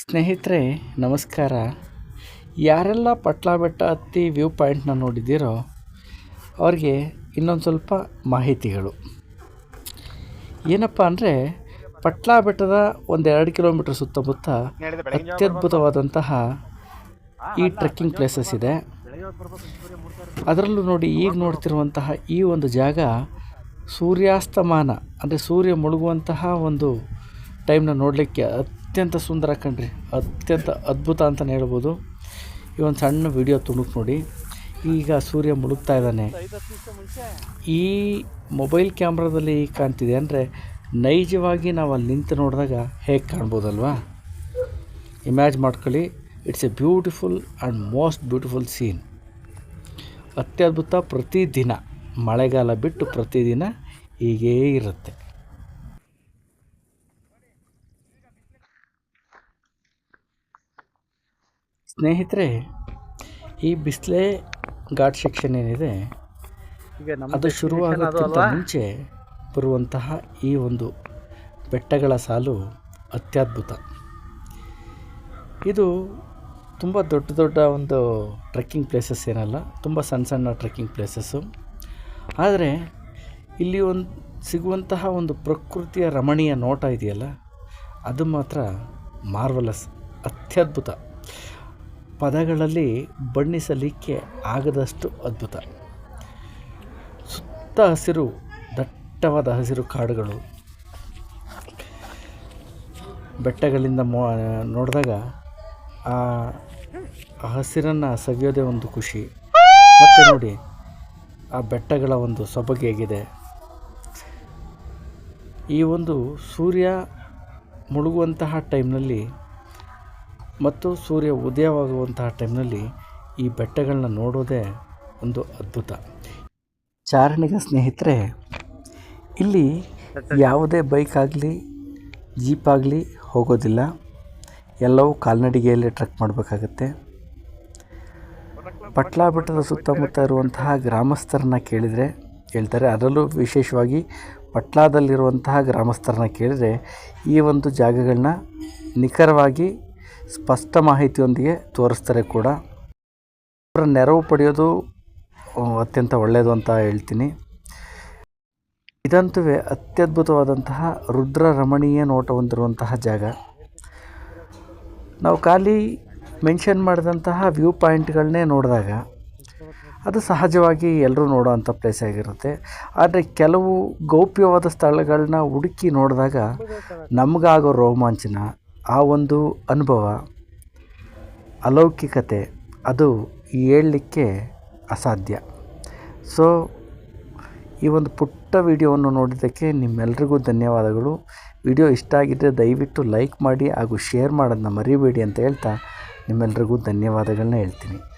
ಸ್ನೇಹಿತರೆ, ನಮಸ್ಕಾರ. ಯಾರೆಲ್ಲ ಪಟ್ಲ ಬೆಟ್ಟ ಹತ್ತಿ ವ್ಯೂ ಪಾಯಿಂಟ್ನ ನೋಡಿದ್ದೀರೋ, ಅವ್ರಿಗೆ ಇನ್ನೊಂದು ಸ್ವಲ್ಪ ಮಾಹಿತಿಗಳು ಏನಪ್ಪ ಅಂದರೆ ಪಟ್ಲ ಬೆಟ್ಟದ ಒಂದು ಎರಡು ಕಿಲೋಮೀಟ್ರ್ ಸುತ್ತಮುತ್ತ ಅತ್ಯದ್ಭುತವಾದಂತಹ ಈ ಟ್ರೆಕ್ಕಿಂಗ್ ಪ್ಲೇಸಸ್ ಇದೆ. ಅದರಲ್ಲೂ ನೋಡಿ ಈಗ ನೋಡ್ತಿರುವಂತಹ ಈ ಒಂದು ಜಾಗ ಸೂರ್ಯಾಸ್ತಮಾನ, ಅಂದರೆ ಸೂರ್ಯ ಮುಳುಗುವಂತಹ ಒಂದು ಟೈಮ್ನ ನೋಡಲಿಕ್ಕೆ ಅತ್ಯಂತ ಸುಂದರ ಕಣ್ರಿ. ಅತ್ಯಂತ ಅದ್ಭುತ ಅಂತಲೇ ಹೇಳ್ಬೋದು. ಈ ಒಂದು ಸಣ್ಣ ವಿಡಿಯೋ ತುಣುಕು ನೋಡಿ. ಈಗ ಸೂರ್ಯ ಮುಳುಗ್ತಾ ಇದ್ದಾನೆ. ಈ ಮೊಬೈಲ್ ಕ್ಯಾಮ್ರಾದಲ್ಲಿ ಕಾಣ್ತಿದೆ ಅಂದರೆ, ನೈಜವಾಗಿ ನಾವು ಅಲ್ಲಿ ನಿಂತು ನೋಡಿದಾಗ ಹೇಗೆ ಕಾಣ್ಬೋದಲ್ವಾ? ಇಮ್ಯಾಜ್ ಮಾಡ್ಕೊಳ್ಳಿ. It's a beautiful and most beautiful scene ಅತ್ಯದ್ಭುತ ಪ್ರತಿದಿನ. ಮಳೆಗಾಲ ಬಿಟ್ಟು ಪ್ರತಿದಿನ ಹೀಗೇ ಇರುತ್ತೆ. ಸ್ನೇಹಿತರೆ ಈ ಬಿಸ್ಲೆ ಘಾಟ್ ಸೆಕ್ಷನ್ ಏನಿದೆ ಅದು ಶುರುವಾಗೋದಕ್ಕಿಂತ ಮುಂಚೆ ಬರುವಂತಹ ಈ ಒಂದು ಬೆಟ್ಟಗಳ ಸಾಲು ಅತ್ಯದ್ಭುತ. ಇದು ತುಂಬ ದೊಡ್ಡ ದೊಡ್ಡ ಒಂದು ಟ್ರೆಕ್ಕಿಂಗ್ ಪ್ಲೇಸಸ್ ಏನಲ್ಲ ತುಂಬ ಸಣ್ಣ ಸಣ್ಣ ಟ್ರೆಕ್ಕಿಂಗ್ ಪ್ಲೇಸಸ್ಸು ಆದರೆ ಇಲ್ಲಿ ಒಂದು ಸಿಗುವಂತಹ ಒಂದು ಪ್ರಕೃತಿಯ ರಮಣೀಯ ನೋಟ ಇದೆಯಲ್ಲ ಅದು ಮಾತ್ರ ಮಾರ್ವಲಸ್ ಅತ್ಯದ್ಭುತ. ಪದಗಳಲ್ಲಿ ಬಣ್ಣಿಸಲಿಕ್ಕೆ ಆಗದಷ್ಟು ಅದ್ಭುತ. ಸುತ್ತ ಹಸಿರು, ದಟ್ಟವಾದ ಹಸಿರು ಕಾಡುಗಳು. ಬೆಟ್ಟಗಳಿಂದ ಮೋ, ನೋಡಿದಾಗ ಆ ಹಸಿರನ್ನು ಸವಿಯೋದೇ ಒಂದು ಖುಷಿ. ಮತ್ತು ನೋಡಿ, ಆ ಬೆಟ್ಟಗಳ ಒಂದು ಸೊಬಗೆ ಹೇಗಿದೆ. ಈ ಒಂದು ಸೂರ್ಯ ಮುಳುಗುವಂತಹ ಟೈಮ್ನಲ್ಲಿ ಮತ್ತು ಸೂರ್ಯ ಉದಯವಾಗುವಂತಹ ಟೈಮ್ನಲ್ಲಿ ಈ ಬೆಟ್ಟಗಳನ್ನ ನೋಡೋದೇ ಒಂದು ಅದ್ಭುತ. ಚಾರಣಿಗ ಸ್ನೇಹಿತರೆ, ಇಲ್ಲಿ ಯಾವುದೇ ಬೈಕ್ ಆಗಲಿ ಜೀಪ್ ಆಗಲಿ ಹೋಗೋದಿಲ್ಲ. ಎಲ್ಲವೂ ಕಾಲ್ನಡಿಗೆಯಲ್ಲಿ ಟ್ರಕ್ ಮಾಡಬೇಕಾಗತ್ತೆ. ಪಟ್ಲಾ ಬೆಟ್ಟದ ಸುತ್ತಮುತ್ತ ಇರುವಂತಹ ಗ್ರಾಮಸ್ಥರನ್ನ ಕೇಳಿದರೆ ಹೇಳ್ತಾರೆ. ಅದರಲ್ಲೂ ವಿಶೇಷವಾಗಿ ಪಟ್ಲಾದಲ್ಲಿರುವಂತಹ ಗ್ರಾಮಸ್ಥರನ್ನ ಕೇಳಿದರೆ ಈ ಒಂದು ಜಾಗಗಳನ್ನ ನಿಖರವಾಗಿ ಸ್ಪಷ್ಟ ಮಾಹಿತಿಯೊಂದಿಗೆ ತೋರಿಸ್ತಾರೆ ಕೂಡ. ಅವರ ನೆರವು ಪಡೆಯೋದು ಅತ್ಯಂತ ಒಳ್ಳೆಯದು ಅಂತ ಹೇಳ್ತೀನಿ. ಇದಂತೂ ಅತ್ಯದ್ಭುತವಾದಂತಹ ರುದ್ರ ರಮಣೀಯ ನೋಟ ಹೊಂದಿರುವಂತಹ ಜಾಗ. ನಾವು ಖಾಲಿ ಮೆನ್ಷನ್ ಮಾಡಿದಂತಹ ವ್ಯೂ ಪಾಯಿಂಟ್ಗಳನ್ನೇ ನೋಡಿದಾಗ, ಅದು ಸಹಜವಾಗಿ ಎಲ್ಲರೂ ನೋಡೋವಂಥ ಪ್ಲೇಸ್ ಆಗಿರುತ್ತೆ. ಆದರೆ ಕೆಲವು ಗೌಪ್ಯವಾದ ಸ್ಥಳಗಳನ್ನ ಹುಡುಕಿ ನೋಡಿದಾಗ, ನಮಗಾಗೋ ರೋಮಾಂಚನ ಆ ಒಂದು ಅನುಭವ, ಅಲೌಕಿಕತೆ, ಅದು ಹೇಳಲಿಕ್ಕೆ ಅಸಾಧ್ಯ. ಸೊ ಈ ಒಂದು ಪುಟ್ಟ ವಿಡಿಯೋವನ್ನು ನೋಡಿದ್ದಕ್ಕೆ ನಿಮ್ಮೆಲ್ರಿಗೂ ಧನ್ಯವಾದಗಳು. ವಿಡಿಯೋ ಇಷ್ಟ ಆಗಿದ್ದರೆ ದಯವಿಟ್ಟು ಲೈಕ್ ಮಾಡಿ ಹಾಗೂ ಶೇರ್ ಮಾಡೋದನ್ನ ಮರಿಬೇಡಿ ಅಂತ ಹೇಳ್ತಾ ನಿಮ್ಮೆಲ್ರಿಗೂ ಧನ್ಯವಾದಗಳನ್ನ ಹೇಳ್ತೀನಿ.